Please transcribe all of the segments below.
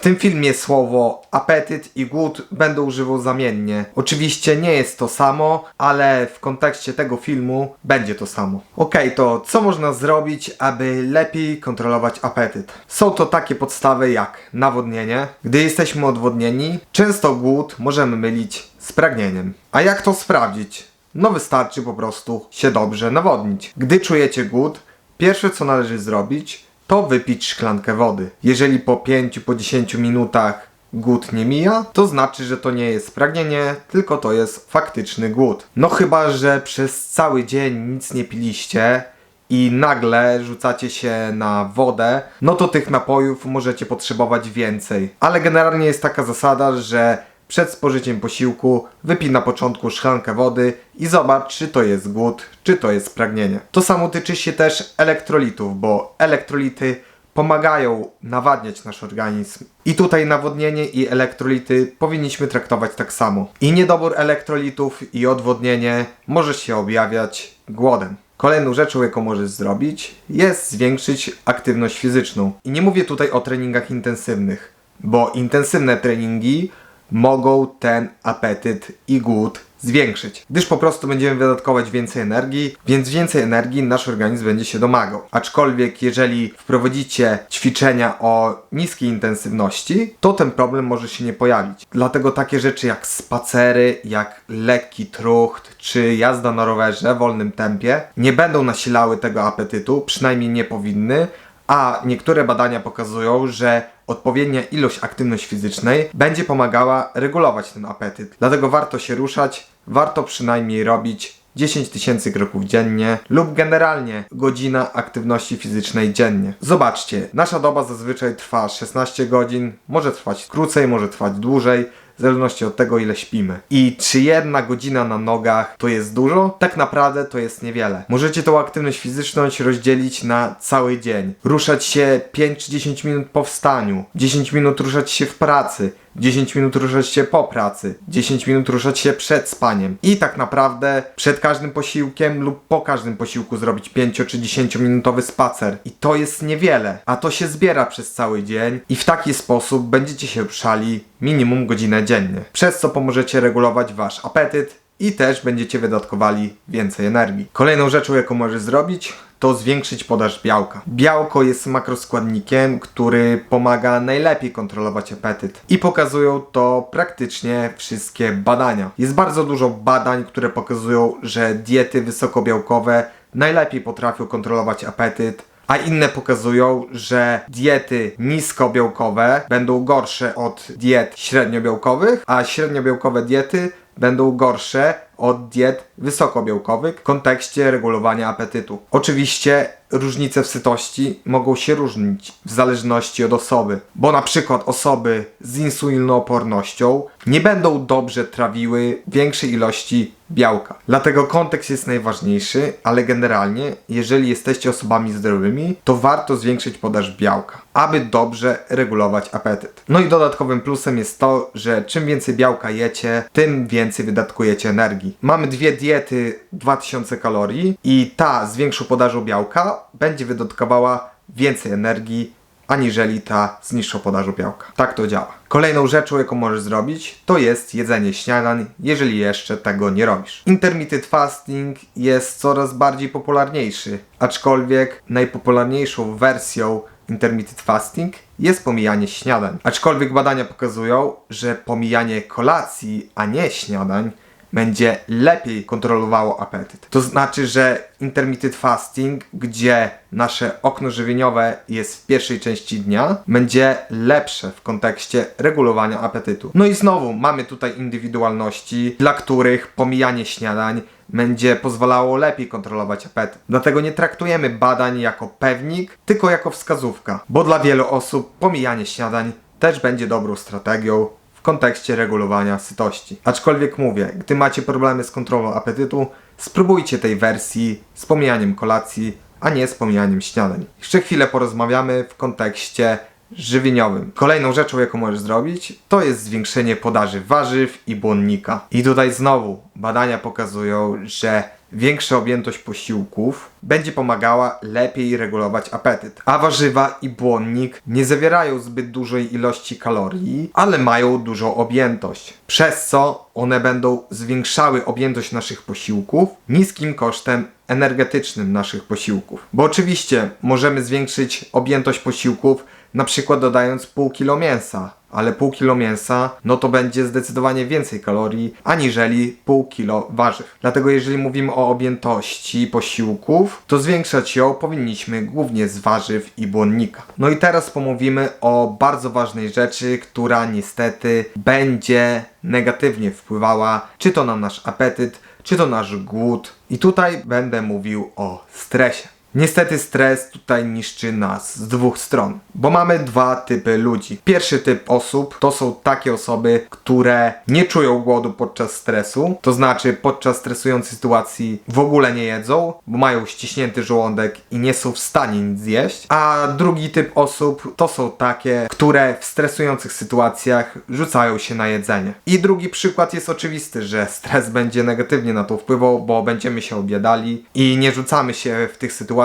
W tym filmie słowo apetyt i głód będę używał zamiennie. Oczywiście nie jest to samo, ale w kontekście tego filmu będzie to samo. Okej, to co można zrobić, aby lepiej kontrolować apetyt? Są to takie podstawy jak nawodnienie. Gdy jesteśmy odwodnieni, często głód możemy mylić z pragnieniem. A jak to sprawdzić? No wystarczy po prostu się dobrze nawodnić. Gdy czujecie głód, pierwsze co należy zrobić, to wypić szklankę wody. Jeżeli po 5 po 10 minutach głód nie mija, to znaczy, że to nie jest pragnienie, tylko to jest faktyczny głód. No chyba, że przez cały dzień nic nie piliście i nagle rzucacie się na wodę, no to tych napojów możecie potrzebować więcej. Ale generalnie jest taka zasada, że przed spożyciem posiłku wypij na początku szklankę wody i zobacz, czy to jest głód, czy to jest pragnienie. To samo tyczy się też elektrolitów, bo elektrolity pomagają nawadniać nasz organizm. I tutaj nawodnienie i elektrolity powinniśmy traktować tak samo. I niedobór elektrolitów i odwodnienie może się objawiać głodem. Kolejną rzeczą, jaką możesz zrobić, jest zwiększyć aktywność fizyczną. I nie mówię tutaj o treningach intensywnych, bo intensywne treningi mogą ten apetyt i głód zwiększyć, gdyż po prostu będziemy wydatkować więcej energii, więc więcej energii nasz organizm będzie się domagał. Aczkolwiek jeżeli wprowadzicie ćwiczenia o niskiej intensywności, to ten problem może się nie pojawić. Dlatego takie rzeczy jak spacery, jak lekki trucht, czy jazda na rowerze w wolnym tempie nie będą nasilały tego apetytu, przynajmniej nie powinny, a niektóre badania pokazują, że odpowiednia ilość aktywności fizycznej będzie pomagała regulować ten apetyt. Dlatego warto się ruszać, warto przynajmniej robić 10 tysięcy kroków dziennie lub generalnie godzina aktywności fizycznej dziennie. Zobaczcie, nasza doba zazwyczaj trwa 16 godzin, może trwać krócej, może trwać dłużej, w zależności od tego, ile śpimy. I czy jedna godzina na nogach to jest dużo? Tak naprawdę to jest niewiele. Możecie tą aktywność fizyczną rozdzielić na cały dzień. Ruszać się 5 czy 10 minut po wstaniu, 10 minut ruszać się w pracy, 10 minut ruszać się po pracy, 10 minut ruszać się przed spaniem i tak naprawdę przed każdym posiłkiem lub po każdym posiłku zrobić 5 czy 10 minutowy spacer. I to jest niewiele, a to się zbiera przez cały dzień i w taki sposób będziecie się ruszali minimum godzinę dziennie, przez co pomożecie regulować wasz apetyt i też będziecie wydatkowali więcej energii. Kolejną rzeczą, jaką możesz zrobić, to zwiększyć podaż białka. Białko jest makroskładnikiem, który pomaga najlepiej kontrolować apetyt i pokazują to praktycznie wszystkie badania. Jest bardzo dużo badań, które pokazują, że diety wysokobiałkowe najlepiej potrafią kontrolować apetyt, a inne pokazują, że diety niskobiałkowe będą gorsze od diet średniobiałkowych, a średniobiałkowe diety będą gorsze od diet wysokobiałkowych w kontekście regulowania apetytu. Oczywiście różnice w sytości mogą się różnić w zależności od osoby, bo na przykład osoby z insulinoopornością nie będą dobrze trawiły większej ilości białka. Dlatego kontekst jest najważniejszy, ale generalnie, jeżeli jesteście osobami zdrowymi, to warto zwiększyć podaż białka, aby dobrze regulować apetyt. No i dodatkowym plusem jest to, że czym więcej białka jecie, tym więcej wydatkujecie energii. Mamy dwie diety 2000 kalorii i ta z większą podażą białka będzie wydatkowała więcej energii aniżeli ta z niższą podażą białka. Tak to działa. Kolejną rzeczą, jaką możesz zrobić, to jest jedzenie śniadań, jeżeli jeszcze tego nie robisz. Intermittent fasting jest coraz bardziej popularniejszy, aczkolwiek najpopularniejszą wersją intermittent fasting jest pomijanie śniadań. Aczkolwiek badania pokazują, że pomijanie kolacji, a nie śniadań będzie lepiej kontrolowało apetyt. To znaczy, że intermittent fasting, gdzie nasze okno żywieniowe jest w pierwszej części dnia, będzie lepsze w kontekście regulowania apetytu. No i znowu mamy tutaj indywidualności, dla których pomijanie śniadań będzie pozwalało lepiej kontrolować apetyt. Dlatego nie traktujemy badań jako pewnik, tylko jako wskazówka, bo dla wielu osób pomijanie śniadań też będzie dobrą strategią w kontekście regulowania sytości. Aczkolwiek mówię, gdy macie problemy z kontrolą apetytu, spróbujcie tej wersji z pomijaniem kolacji, a nie z pomijaniem śniadań. Jeszcze chwilę porozmawiamy w kontekście żywieniowym. Kolejną rzeczą, jaką możesz zrobić, to jest zwiększenie podaży warzyw i błonnika. I tutaj znowu badania pokazują, że większa objętość posiłków będzie pomagała lepiej regulować apetyt. A warzywa i błonnik nie zawierają zbyt dużej ilości kalorii, ale mają dużą objętość, przez co one będą zwiększały objętość naszych posiłków niskim kosztem energetycznym naszych posiłków. Bo oczywiście możemy zwiększyć objętość posiłków na przykład dodając pół kilo mięsa, ale pół kilo mięsa, no to będzie zdecydowanie więcej kalorii, aniżeli pół kilo warzyw. Dlatego jeżeli mówimy o objętości posiłków, to zwiększać ją powinniśmy głównie z warzyw i błonnika. No i teraz pomówimy o bardzo ważnej rzeczy, która niestety będzie negatywnie wpływała, czy to na nasz apetyt, czy to nasz głód. I tutaj będę mówił o stresie. Niestety stres tutaj niszczy nas z dwóch stron, bo mamy dwa typy ludzi. Pierwszy typ osób to są takie osoby, które nie czują głodu podczas stresu, to znaczy podczas stresującej sytuacji w ogóle nie jedzą, bo mają ściśnięty żołądek i nie są w stanie nic zjeść. A drugi typ osób to są takie, które w stresujących sytuacjach rzucają się na jedzenie. I drugi przykład jest oczywisty, że stres będzie negatywnie na to wpływał, bo będziemy się obiadali i nie rzucamy się w tych sytuacjach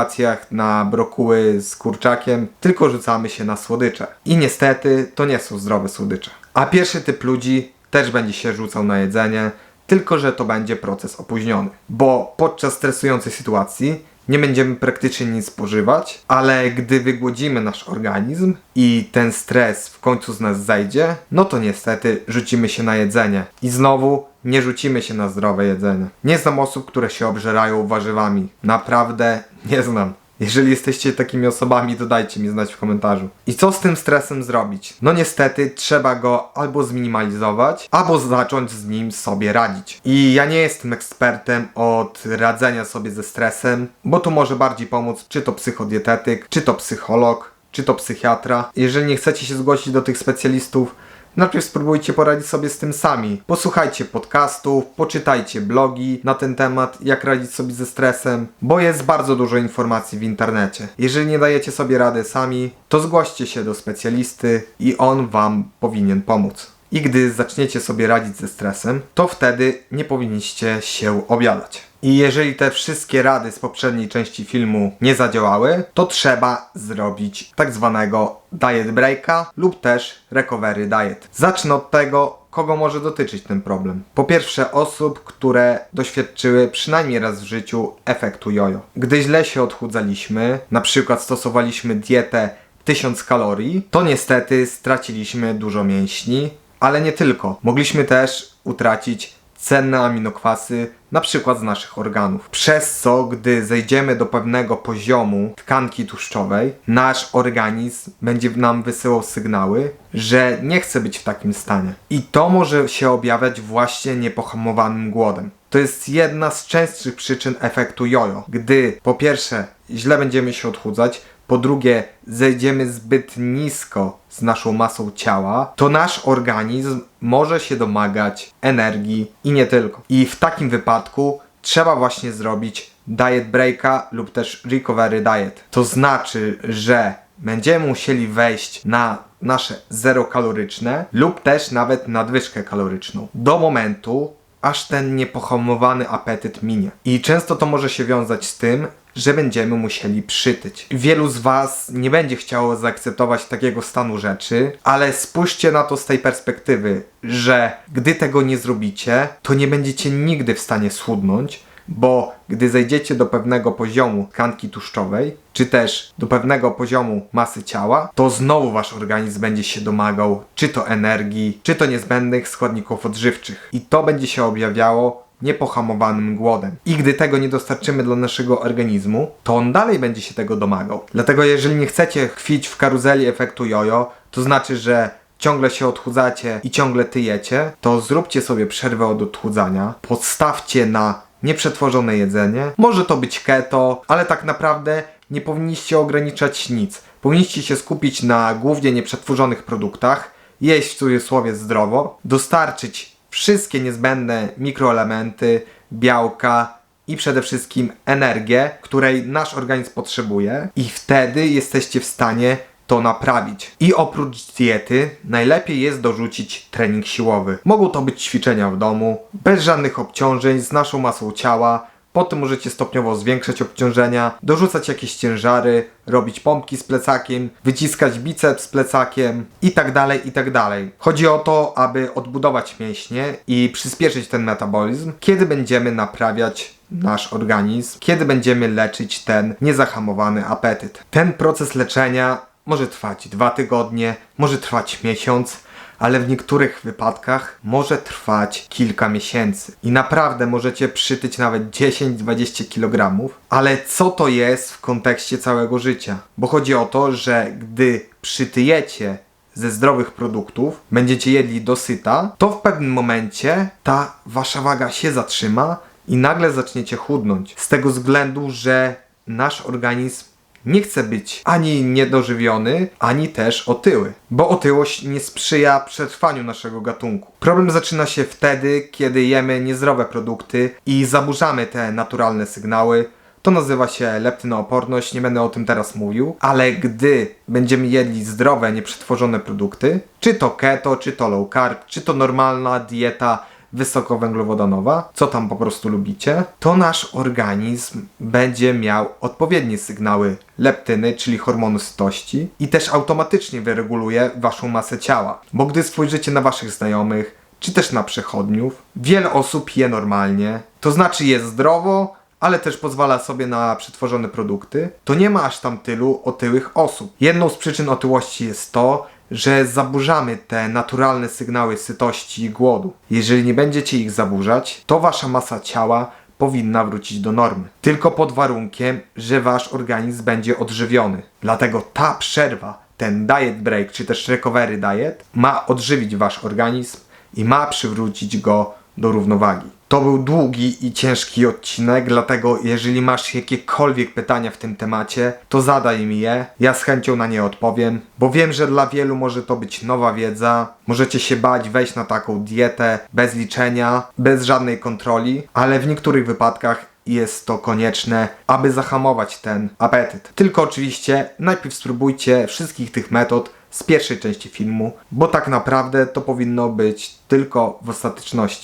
na brokuły z kurczakiem, tylko rzucamy się na słodycze. I niestety to nie są zdrowe słodycze. A pierwszy typ ludzi też będzie się rzucał na jedzenie, tylko że to będzie proces opóźniony. Bo podczas stresującej sytuacji nie będziemy praktycznie nic spożywać, ale gdy wygłodzimy nasz organizm i ten stres w końcu z nas zejdzie, no to niestety rzucimy się na jedzenie. I znowu nie rzucimy się na zdrowe jedzenie. Nie znam osób, które się obżerają warzywami. Naprawdę nie znam. Jeżeli jesteście takimi osobami, to dajcie mi znać w komentarzu. I co z tym stresem zrobić? No niestety trzeba go albo zminimalizować, albo zacząć z nim sobie radzić. I ja nie jestem ekspertem od radzenia sobie ze stresem, bo tu może bardziej pomóc czy to psychodietetyk, czy to psycholog, czy to psychiatra. Jeżeli nie chcecie się zgłosić do tych specjalistów, Najpierw spróbujcie poradzić sobie z tym sami. Posłuchajcie podcastów, poczytajcie blogi na ten temat, jak radzić sobie ze stresem, bo jest bardzo dużo informacji w internecie. Jeżeli nie dajecie sobie rady sami, to zgłoście się do specjalisty i on Wam powinien pomóc. I gdy zaczniecie sobie radzić ze stresem, to wtedy nie powinniście się obiadać. I jeżeli te wszystkie rady z poprzedniej części filmu nie zadziałały, to trzeba zrobić tak zwanego diet breaka lub też recovery diet. Zacznę od tego, kogo może dotyczyć ten problem. Po pierwsze osób, które doświadczyły przynajmniej raz w życiu efektu jojo. Gdy źle się odchudzaliśmy, na przykład stosowaliśmy dietę 1000 kalorii, to niestety straciliśmy dużo mięśni, ale nie tylko. Mogliśmy też utracić cenne aminokwasy, na przykład z naszych organów. Przez co, gdy zejdziemy do pewnego poziomu tkanki tłuszczowej, nasz organizm będzie nam wysyłał sygnały, że nie chce być w takim stanie. I to może się objawiać właśnie niepohamowanym głodem. To jest jedna z częstszych przyczyn efektu jojo, gdy po pierwsze źle będziemy się odchudzać, po drugie zejdziemy zbyt nisko z naszą masą ciała, to nasz organizm może się domagać energii i nie tylko. I w takim wypadku trzeba właśnie zrobić diet breaka lub też recovery diet. To znaczy, że będziemy musieli wejść na nasze zero kaloryczne lub też nawet nadwyżkę kaloryczną do momentu, aż ten niepohamowany apetyt minie. I często to może się wiązać z tym, że będziemy musieli przytyć. Wielu z Was nie będzie chciało zaakceptować takiego stanu rzeczy, ale spójrzcie na to z tej perspektywy, że gdy tego nie zrobicie, to nie będziecie nigdy w stanie schudnąć, bo gdy zejdziecie do pewnego poziomu tkanki tłuszczowej, czy też do pewnego poziomu masy ciała, to znowu wasz organizm będzie się domagał czy to energii, czy to niezbędnych składników odżywczych. I to będzie się objawiało niepohamowanym głodem. I gdy tego nie dostarczymy dla naszego organizmu, to on dalej będzie się tego domagał. Dlatego jeżeli nie chcecie chwić w karuzeli efektu jojo, to znaczy, że ciągle się odchudzacie i ciągle tyjecie, to zróbcie sobie przerwę od odchudzania, podstawcie na nieprzetworzone jedzenie. Może to być keto, ale tak naprawdę nie powinniście ograniczać nic. Powinniście się skupić na głównie nieprzetworzonych produktach, jeść w cudzysłowie zdrowo, dostarczyć wszystkie niezbędne mikroelementy, białka i przede wszystkim energię, której nasz organizm potrzebuje i wtedy jesteście w stanie to naprawić. I oprócz diety najlepiej jest dorzucić trening siłowy. Mogą to być ćwiczenia w domu, bez żadnych obciążeń, z naszą masą ciała, Potem możecie stopniowo zwiększać obciążenia, dorzucać jakieś ciężary, robić pompki z plecakiem, wyciskać biceps z plecakiem i tak dalej, i tak. Chodzi o to, aby odbudować mięśnie i przyspieszyć ten metabolizm, kiedy będziemy naprawiać nasz organizm, kiedy będziemy leczyć ten niezahamowany apetyt. Ten proces leczenia może trwać dwa tygodnie, może trwać miesiąc, ale w niektórych wypadkach może trwać kilka miesięcy. I naprawdę możecie przytyć nawet 10-20 kg. Ale co to jest w kontekście całego życia? Bo chodzi o to, że gdy przytyjecie ze zdrowych produktów, będziecie jedli dosyta, to w pewnym momencie ta wasza waga się zatrzyma i nagle zaczniecie chudnąć. Z tego względu, że nasz organizm nie chce być ani niedożywiony, ani też otyły, bo otyłość nie sprzyja przetrwaniu naszego gatunku. Problem zaczyna się wtedy, kiedy jemy niezdrowe produkty i zaburzamy te naturalne sygnały. To nazywa się leptynooporność, nie będę o tym teraz mówił, ale gdy będziemy jedli zdrowe, nieprzetworzone produkty, czy to keto, czy to low carb, czy to normalna dieta wysokowęglowodanowa, co tam po prostu lubicie, to nasz organizm będzie miał odpowiednie sygnały leptyny, czyli hormonu sytości i też automatycznie wyreguluje waszą masę ciała. Bo gdy spojrzycie na waszych znajomych, czy też na przechodniów, wiele osób je normalnie, to znaczy jest zdrowo, ale też pozwala sobie na przetworzone produkty, to nie ma aż tam tylu otyłych osób. Jedną z przyczyn otyłości jest to, że zaburzamy te naturalne sygnały sytości i głodu. Jeżeli nie będziecie ich zaburzać, to wasza masa ciała powinna wrócić do normy. Tylko pod warunkiem, że wasz organizm będzie odżywiony. Dlatego ta przerwa, ten diet break, czy też recovery diet, ma odżywić wasz organizm i ma przywrócić go do równowagi. To był długi i ciężki odcinek, dlatego jeżeli masz jakiekolwiek pytania w tym temacie, to zadaj mi je. Ja z chęcią na nie odpowiem, bo wiem, że dla wielu może to być nowa wiedza. Możecie się bać wejść na taką dietę bez liczenia, bez żadnej kontroli, ale w niektórych wypadkach jest to konieczne, aby zahamować ten apetyt. Tylko oczywiście najpierw spróbujcie wszystkich tych metod z pierwszej części filmu, bo tak naprawdę to powinno być tylko w ostateczności.